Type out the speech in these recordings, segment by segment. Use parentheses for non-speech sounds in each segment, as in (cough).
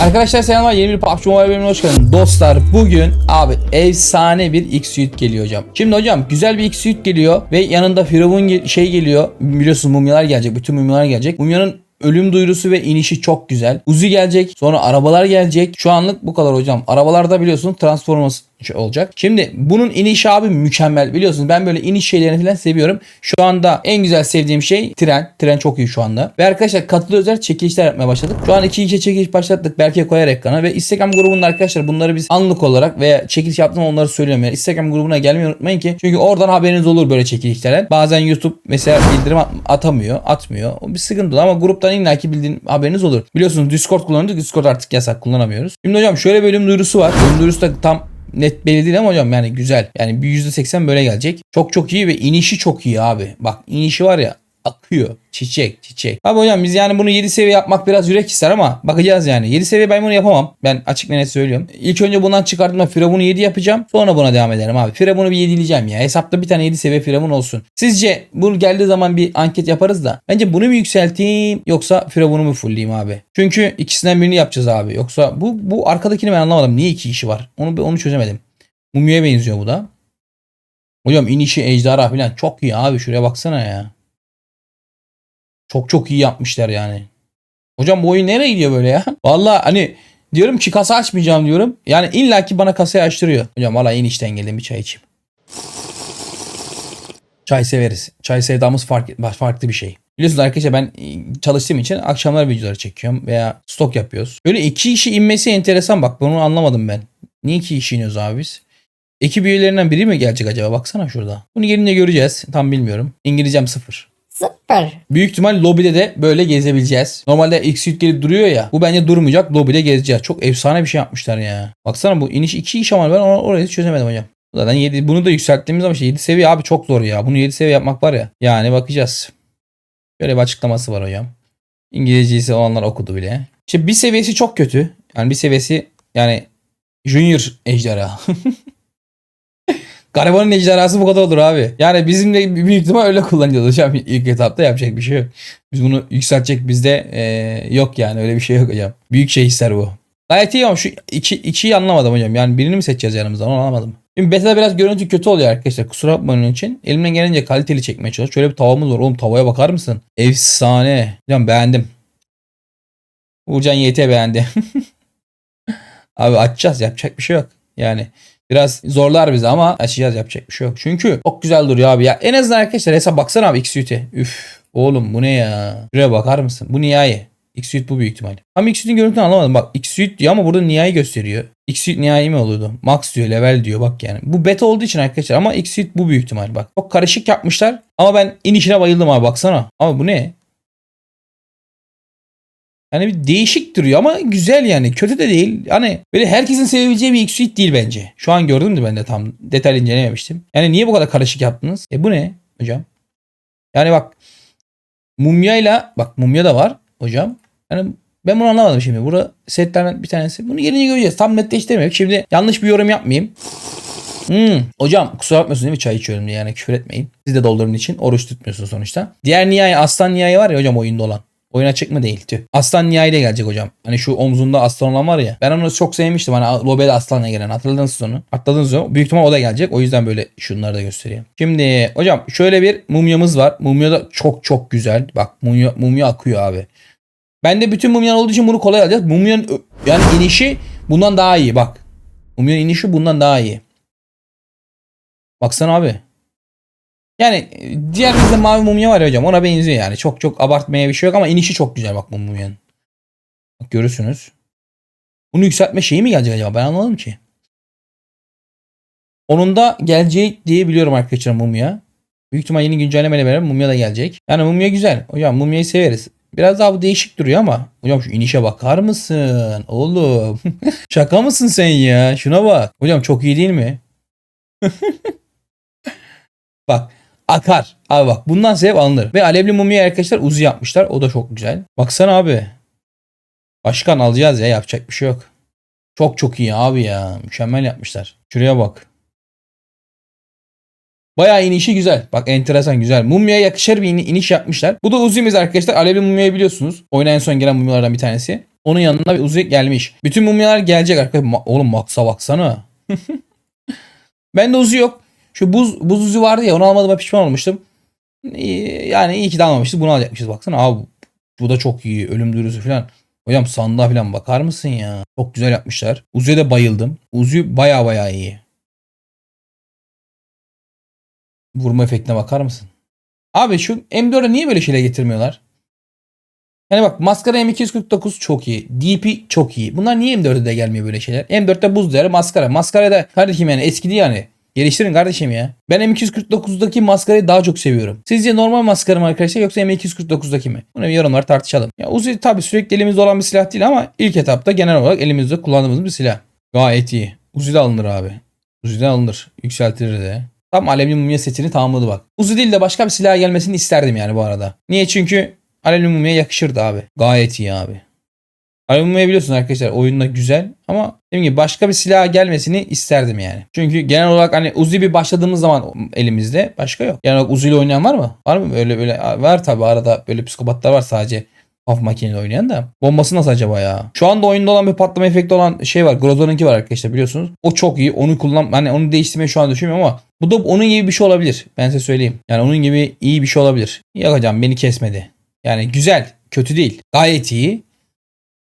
Arkadaşlar selamlar yeni bir PUBG Mobile bölümüne hoş geldiniz. Dostlar bugün abi efsane bir X-Suite geliyor hocam. Şimdi hocam güzel bir X-Suite geliyor ve yanında Firavun ge- şey geliyor. Biliyorsunuz mumyalar gelecek. Bütün mumyalar gelecek. Mumyanın ölüm duyurusu ve inişi çok güzel. Uzi gelecek. Sonra arabalar gelecek. Şu anlık bu kadar hocam. Arabalarda biliyorsunuz Transformers şey olacak. Şimdi bunun inişi abi mükemmel. Biliyorsunuz ben böyle iniş şeylerini falan seviyorum. Şu anda en güzel sevdiğim şey tren. Tren çok iyi şu anda. Ve arkadaşlar katılı özel çekilişler yapmaya başladık. Şu an 2-2 çekiliş başlattık. Belki koyar ekrana. Ve Instagram grubunda arkadaşlar bunları biz anlık olarak veya çekiliş yaptım onları söylüyorum. Yani Instagram grubuna gelmeyi unutmayın ki. Çünkü oradan haberiniz olur böyle çekilişlerden. Bazen YouTube mesela bildirim at- atamıyor. Atmıyor. O bir sıkıntı ama gruptan illaki bildiğin haberiniz olur. Biliyorsunuz Discord kullanıyorduk. Discord artık yasak kullanamıyoruz. Şimdi hocam şöyle bölüm duyurusu var. Bölüm duyurusu da tam net belli değil ama hocam yani güzel. Yani bir %80 böyle gelecek. Çok çok iyi ve inişi çok iyi abi. Bak inişi var ya akıyor. Çiçek çiçek. Abi hocam biz yani bunu 7 seviye yapmak biraz yürek ister ama bakacağız yani. 7 seviye ben bunu yapamam. Ben açık net söylüyorum. İlk önce bundan çıkarttığımda Firavun'u 7 yapacağım. Sonra buna devam ederim abi. Firavun'u bir 7'leyeceğim ya. Hesapta bir tane 7 seviye Firavun olsun. Sizce bu geldiği zaman bir anket yaparız da. Bence bunu mu yükselteyim yoksa Firavun'u mu fullleyeyim abi? Çünkü ikisinden birini yapacağız abi. Yoksa bu bu arkadakini ben anlamadım. Niye iki kişi var? Onu onu çözemedim. Mumya'ya benziyor bu da. Hocam inişi ejderha falan çok iyi abi. Şuraya baksana ya. Çok çok iyi yapmışlar yani. Hocam bu oyun nereye gidiyor böyle ya? (laughs) Vallahi hani diyorum ki kasa açmayacağım diyorum. Yani illaki bana kasayı açtırıyor. Hocam valla inişten geldim bir çay içeyim. Çay severiz. Çay sevdamız fark, farklı bir şey. Biliyorsunuz arkadaşlar ben çalıştığım için akşamlar videoları çekiyorum veya stok yapıyoruz. Böyle iki kişi inmesi enteresan bak bunu anlamadım ben. Niye iki kişi iniyoruz abi biz? Ekip üyelerinden biri mi gelecek acaba? Baksana şurada. Bunu gelince göreceğiz. Tam bilmiyorum. İngilizcem sıfır. Süper. Büyük ihtimal lobide de böyle gezebileceğiz. Normalde gelip duruyor ya. Bu bence durmayacak. Lobide gezeceğiz. Çok efsane bir şey yapmışlar ya. Baksana bu iniş iki iş ama ben or- orayı çözemedim hocam. Zaten 7, bunu da yükselttiğimiz zaman işte 7 seviye abi çok zor ya. Bunu 7 seviye yapmak var ya. Yani bakacağız. Böyle bir açıklaması var hocam. İngilizcesi olanlar okudu bile. İşte bir seviyesi çok kötü. Yani bir seviyesi yani Junior ejderha. (laughs) Garibanın ejderhası bu kadar olur abi. Yani bizim de büyük ihtimal öyle kullanacağız hocam ilk etapta yapacak bir şey yok. Biz bunu yükseltecek bizde eee, yok yani öyle bir şey yok hocam. Büyük şey ister bu. Gayet iyi ama şu iki, ikiyi anlamadım hocam. Yani birini mi seçeceğiz yanımızdan onu anlamadım. Şimdi beta'da biraz görüntü kötü oluyor arkadaşlar. Kusura bakmayın için. Elimden gelince kaliteli çekmeye çalışıyorum. Şöyle bir tavamız var. Oğlum tavaya bakar mısın? Efsane. Hocam beğendim. Uğurcan YT beğendi. (laughs) Abi açacağız. Yapacak bir şey yok. Yani Biraz zorlar bizi ama açacağız yapacak bir şey yok. Çünkü çok güzel duruyor abi ya. En azından arkadaşlar hesap baksana abi X-Suite'e. Üf oğlum bu ne ya? Şuraya bakar mısın? Bu nihai. X-Suite bu büyük ihtimalle. Ama X-Suite'in görüntüsünü anlamadım. Bak X-Suite diyor ama burada nihai gösteriyor. X-Suite nihai mi oluyordu? Max diyor level diyor bak yani. Bu beta olduğu için arkadaşlar ama X-Suite bu büyük ihtimal bak. Çok karışık yapmışlar ama ben inişine bayıldım abi baksana. Ama bu ne? Yani bir değişik duruyor ama güzel yani. Kötü de değil. Hani böyle herkesin sevebileceği bir X-Suite değil bence. Şu an gördüm de ben de tam detaylı incelememiştim. Yani niye bu kadar karışık yaptınız? E bu ne hocam? Yani bak mumyayla bak mumya da var hocam. Yani ben bunu anlamadım şimdi. Burada setlerden bir tanesi. Bunu gelince göreceğiz. Tam netleştirmiyorum. Şimdi yanlış bir yorum yapmayayım. Hmm. Hocam kusura bakmıyorsun değil mi çay içiyorum diye yani küfür etmeyin. Siz de doldurun için oruç tutmuyorsunuz sonuçta. Diğer nihai aslan nihai var ya hocam oyunda olan. Oyun açık mı değil tüh. Aslan nihai ile gelecek hocam. Hani şu omzunda aslan olan var ya. Ben onu çok sevmiştim. Hani Lobede aslanla gelen. Hatırladınız onu. Atladınız onu. Büyük ihtimal o da gelecek. O yüzden böyle şunları da göstereyim. Şimdi hocam şöyle bir mumyamız var. Mumya da çok çok güzel. Bak mumya, mumya akıyor abi. Ben de bütün mumyan olduğu için bunu kolay alacağız. Mumyanın yani inişi bundan daha iyi bak. Mumyanın inişi bundan daha iyi. Baksana abi. Yani e, diğer bizde mavi mumya var ya hocam ona benziyor yani. Çok çok abartmaya bir şey yok ama inişi çok güzel bak bu mumyanın. Bak görürsünüz. Bunu yükseltme şeyi mi gelecek acaba ben anlamadım ki. Onun da gelecek diye biliyorum arkadaşlar mumya. Büyük ihtimal yeni güncellemeyle beraber mumya da gelecek. Yani mumya güzel. Hocam mumyayı severiz. Biraz daha bu değişik duruyor ama. Hocam şu inişe bakar mısın? Oğlum. (laughs) Şaka mısın sen ya? Şuna bak. Hocam çok iyi değil mi? (laughs) Bak akar. Abi bak bundan sebep alınır. Ve alevli mumya arkadaşlar uzu yapmışlar. O da çok güzel. Baksana abi. Başkan alacağız ya yapacak bir şey yok. Çok çok iyi abi ya. Mükemmel yapmışlar. Şuraya bak. Bayağı inişi güzel. Bak enteresan güzel. Mumya'ya yakışır bir in- iniş yapmışlar. Bu da Uzi'miz arkadaşlar. Alevli Mumya'yı biliyorsunuz. Oyuna en son gelen mumyalardan bir tanesi. Onun yanına bir Uzi gelmiş. Bütün mumyalar gelecek arkadaşlar. Ma- Oğlum Max'a baksana. (laughs) Bende Uzi yok. Şu buz, buz Uzi vardı ya onu almadığıma pişman olmuştum. Yani iyi ki de almamışız. Bunu alacakmışız baksana. Abi bu da çok iyi. Ölüm duyurusu falan. Hocam sandığa falan bakar mısın ya? Çok güzel yapmışlar. Uzi'ye de bayıldım. Uzi baya baya iyi. Vurma efektine bakar mısın? Abi şu M4'e niye böyle şeyler getirmiyorlar? Yani bak maskara M249 çok iyi. DP çok iyi. Bunlar niye M4'e de gelmiyor böyle şeyler? M4'te buz değeri maskara. Maskara da kardeşim yani eski değil yani. Geliştirin kardeşim ya. Ben M249'daki maskarayı daha çok seviyorum. Sizce normal maskara mı arkadaşlar yoksa M249'daki mi? Bunu bir yorumlara tartışalım. Ya Uzi tabi sürekli elimizde olan bir silah değil ama ilk etapta genel olarak elimizde kullandığımız bir silah. Gayet iyi. Uzi de alınır abi. Uzi de alınır. Yükseltilir de. Tam alevli mumya setini tamamladı bak. Uzi değil de başka bir silah gelmesini isterdim yani bu arada. Niye? Çünkü alevli mumya yakışırdı abi. Gayet iyi abi. Biliyorsunuz arkadaşlar oyunda güzel ama dediğim gibi başka bir silah gelmesini isterdim yani. Çünkü genel olarak hani Uzi bir başladığımız zaman elimizde başka yok. Genel olarak Uzi ile oynayan var mı? Var mı? Öyle böyle var tabi arada böyle psikopatlar var sadece Haf makineyle oynayan da. Bombası nasıl acaba ya? Şu anda oyunda olan bir patlama efekti olan şey var. Groza'nınki var arkadaşlar biliyorsunuz. O çok iyi. Onu kullan hani onu değiştirmeyi şu an düşünmüyorum ama bu da onun gibi bir şey olabilir. Ben size söyleyeyim. Yani onun gibi iyi bir şey olabilir. Hocam beni kesmedi. Yani güzel. Kötü değil. Gayet iyi.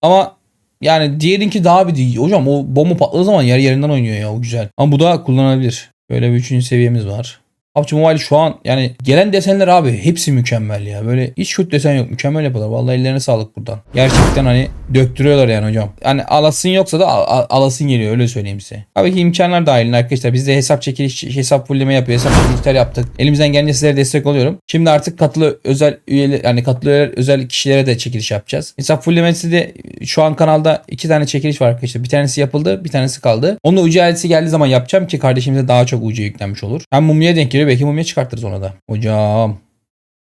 Ama yani diğerinki daha bir değil. Hocam o bomba patladığı zaman yer yerinden oynuyor ya. O güzel. Ama bu da kullanılabilir. Böyle bir üçüncü seviyemiz var. PUBG Mobile şu an yani gelen desenler abi hepsi mükemmel ya. Böyle hiç kötü desen yok. Mükemmel yapıyorlar. Vallahi ellerine sağlık buradan. Gerçekten hani döktürüyorlar yani hocam. Hani alasın yoksa da al- al- alasın geliyor öyle söyleyeyim size. Tabii ki imkanlar dahilinde arkadaşlar. Biz de hesap çekiliş, hesap fulleme yapıyor. Hesap çekilişler yaptık. Elimizden gelince sizlere destek oluyorum. Şimdi artık katılı özel üyeler yani katılı özel kişilere de çekiliş yapacağız. Hesap fullemesi de şu an kanalda iki tane çekiliş var arkadaşlar. Bir tanesi yapıldı, bir tanesi kaldı. Onun da UC geldiği zaman yapacağım ki kardeşimize daha çok UC yüklenmiş olur. Hem mumya denk geliyor belki mumya çıkartırız ona da. Hocam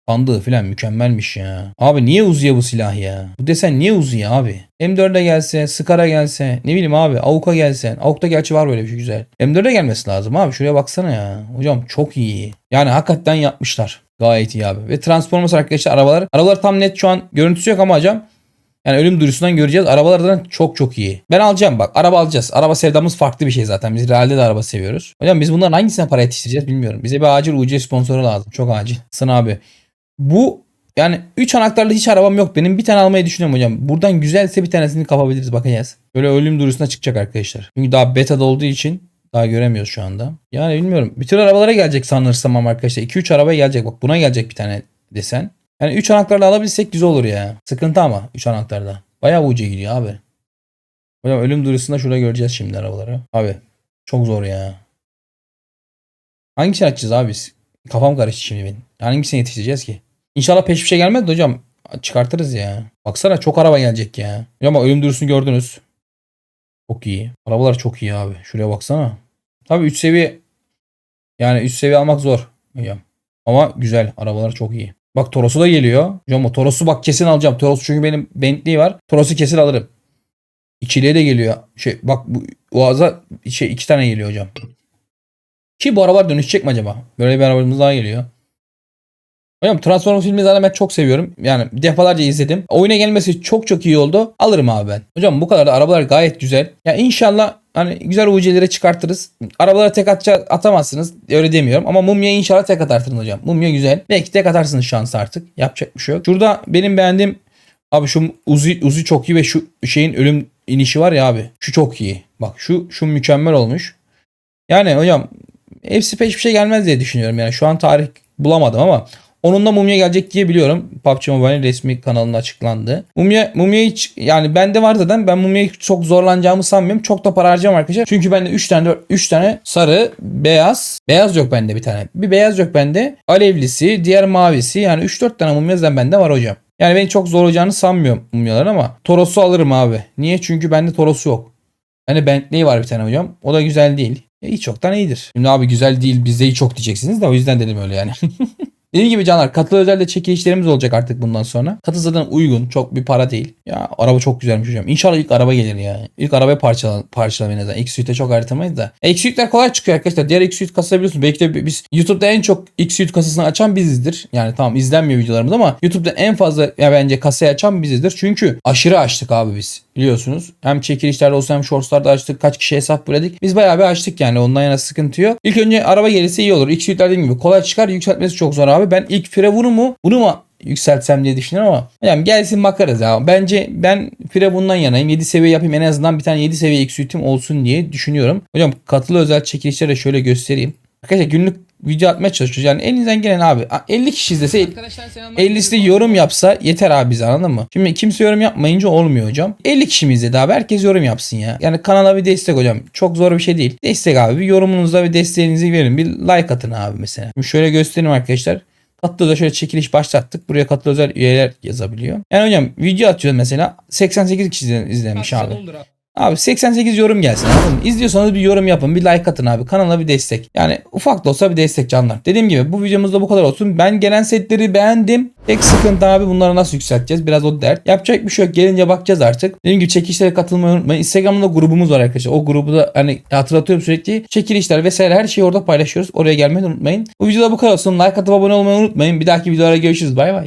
sandığı filan mükemmelmiş ya. Abi niye Uzi'ye bu silah ya? Bu desen niye Uzi'ye abi? M4'e gelse, Scar'a gelse, ne bileyim abi AUK'a gelse. AUK'ta gerçi var böyle bir şey güzel. M4'e gelmesi lazım abi. Şuraya baksana ya. Hocam çok iyi. Yani hakikaten yapmışlar. Gayet iyi abi. Ve Transformers arkadaşlar arabalar. Arabalar tam net şu an görüntüsü yok ama hocam yani ölüm duyurusundan göreceğiz. Arabalardan çok çok iyi. Ben alacağım bak. Araba alacağız. Araba sevdamız farklı bir şey zaten. Biz realde de araba seviyoruz. Hocam biz bunların hangisine para yetiştireceğiz bilmiyorum. Bize bir acil UC sponsoru lazım. Çok acil. Sın abi. Bu yani 3 anahtarlı hiç arabam yok. Benim bir tane almayı düşünüyorum hocam. Buradan güzelse bir tanesini kapabiliriz bakacağız. Böyle ölüm duyurusuna çıkacak arkadaşlar. Çünkü daha beta'da olduğu için daha göremiyoruz şu anda. Yani bilmiyorum. Bütün arabalara gelecek sanırsam ama arkadaşlar. 2-3 arabaya gelecek. Bak buna gelecek bir tane desen. Yani 3 anahtarla alabilsek güzel olur ya. Sıkıntı ama 3 anahtarda. Bayağı uca gidiyor abi. Hocam ölüm duyurusunda şurada göreceğiz şimdi arabaları. Abi çok zor ya. Hangisini açacağız abi biz? Kafam karıştı şimdi benim. Hangisini yetiştireceğiz ki? İnşallah peş şey gelmez de hocam. Çıkartırız ya. Baksana çok araba gelecek ya. Hocam ölüm duyurusunu gördünüz. Çok iyi. Arabalar çok iyi abi. Şuraya baksana. Tabii 3 seviye yani 3 seviye almak zor. Hocam. Ama güzel. Arabalar çok iyi. Bak Toros'u da geliyor. Hocam o Toros'u bak kesin alacağım. Toros çünkü benim Bentley var. Toros'u kesin alırım. İkiliye de geliyor. Şey bak bu Oğaz'a şey iki tane geliyor hocam. Ki bu arabalar dönüşecek mi acaba? Böyle bir arabamız daha geliyor. Hocam Transformers filmi zaten ben çok seviyorum. Yani defalarca izledim. Oyuna gelmesi çok çok iyi oldu. Alırım abi ben. Hocam bu kadar da arabalar gayet güzel. Ya inşallah hani güzel UC'lere çıkartırız. Arabalara tek atça, atamazsınız. Öyle demiyorum. Ama Mumya inşallah tek atarsınız hocam. Mumya güzel. Belki tek atarsınız şans artık. Yapacak bir şey yok. Şurada benim beğendiğim abi şu Uzi, Uzi çok iyi ve şu şeyin ölüm inişi var ya abi. Şu çok iyi. Bak şu şu mükemmel olmuş. Yani hocam hepsi peş bir şey gelmez diye düşünüyorum. Yani şu an tarih bulamadım ama onun da Mumya gelecek diye biliyorum. PUBG Mobile'in resmi kanalında açıklandı. Mumya, Mumya hiç yani bende var zaten ben Mumya'yı çok zorlanacağımı sanmıyorum. Çok da para harcayacağım arkadaşlar. Çünkü bende 3 tane 3 tane sarı, beyaz. Beyaz yok bende bir tane. Bir beyaz yok bende. Alevlisi, diğer mavisi yani 3-4 tane Mumya zaten bende var hocam. Yani beni çok zorlayacağını sanmıyorum Mumyaların ama Toros'u alırım abi. Niye? Çünkü bende Toros yok. Bende Bentley var bir tane hocam. O da güzel değil. E, çoktan iyidir. Şimdi abi güzel değil bizde hiç çok diyeceksiniz de o yüzden dedim öyle yani. (laughs) Dediğim gibi canlar katılı özelde çekilişlerimiz olacak artık bundan sonra. Katı zaten uygun. Çok bir para değil. Ya araba çok güzelmiş hocam. İnşallah ilk araba gelir ya. İlk arabayı parçala, parçalamayı neden. X-Suite'e çok haritamayız da. X-Suite'ler kolay çıkıyor arkadaşlar. Diğer X-Suite kasabiliyorsunuz. Belki de biz YouTube'da en çok X-Suite kasasını açan bizizdir. Yani tamam izlenmiyor videolarımız ama YouTube'da en fazla ya bence kasayı açan bizizdir. Çünkü aşırı açtık abi biz. Biliyorsunuz. Hem çekilişlerde olsun hem shortslarda açtık. Kaç kişi hesap buladık. Biz bayağı bir açtık yani. Ondan yana sıkıntı yok. İlk önce araba gelirse iyi olur. İlk dediğim gibi kolay çıkar. Yükseltmesi çok zor abi. Ben ilk Firavun'u mu bunu mu yükseltsem diye düşünüyorum ama hocam gelsin bakarız ya. Bence ben Firavun'dan yanayım. 7 seviye yapayım en azından bir tane 7 seviye X olsun diye düşünüyorum. Hocam katılı özel çekilişleri de şöyle göstereyim. Arkadaşlar günlük video atmaya çalışıyoruz. Yani elinizden gelen abi 50 kişi izlese 50'si de yorum yapsa yeter abi bize anladın mı? Şimdi kimse yorum yapmayınca olmuyor hocam. 50 kişi mi izledi abi? Herkes yorum yapsın ya. Yani kanala bir destek hocam. Çok zor bir şey değil. Destek abi. Bir yorumunuzla bir desteğinizi verin. Bir like atın abi mesela. Şimdi şöyle göstereyim arkadaşlar. Katlı özel şöyle çekiliş başlattık. Buraya katlı özel üyeler yazabiliyor. Yani hocam video atıyoruz mesela. 88 kişi izlemiş abi. Abi 88 yorum gelsin anladın? İzliyorsanız bir yorum yapın. Bir like atın abi. Kanala bir destek. Yani ufak da olsa bir destek canlar. Dediğim gibi bu videomuzda bu kadar olsun. Ben gelen setleri beğendim. Tek sıkıntı abi bunları nasıl yükselteceğiz? Biraz o dert. Yapacak bir şey yok. Gelince bakacağız artık. Dediğim gibi çekilişlere katılmayı unutmayın. Instagram'da grubumuz var arkadaşlar. O grubu da hani hatırlatıyorum sürekli. Çekilişler vesaire her şeyi orada paylaşıyoruz. Oraya gelmeyi unutmayın. Bu videoda bu kadar olsun. Like atıp abone olmayı unutmayın. Bir dahaki videolara görüşürüz. Bay bay.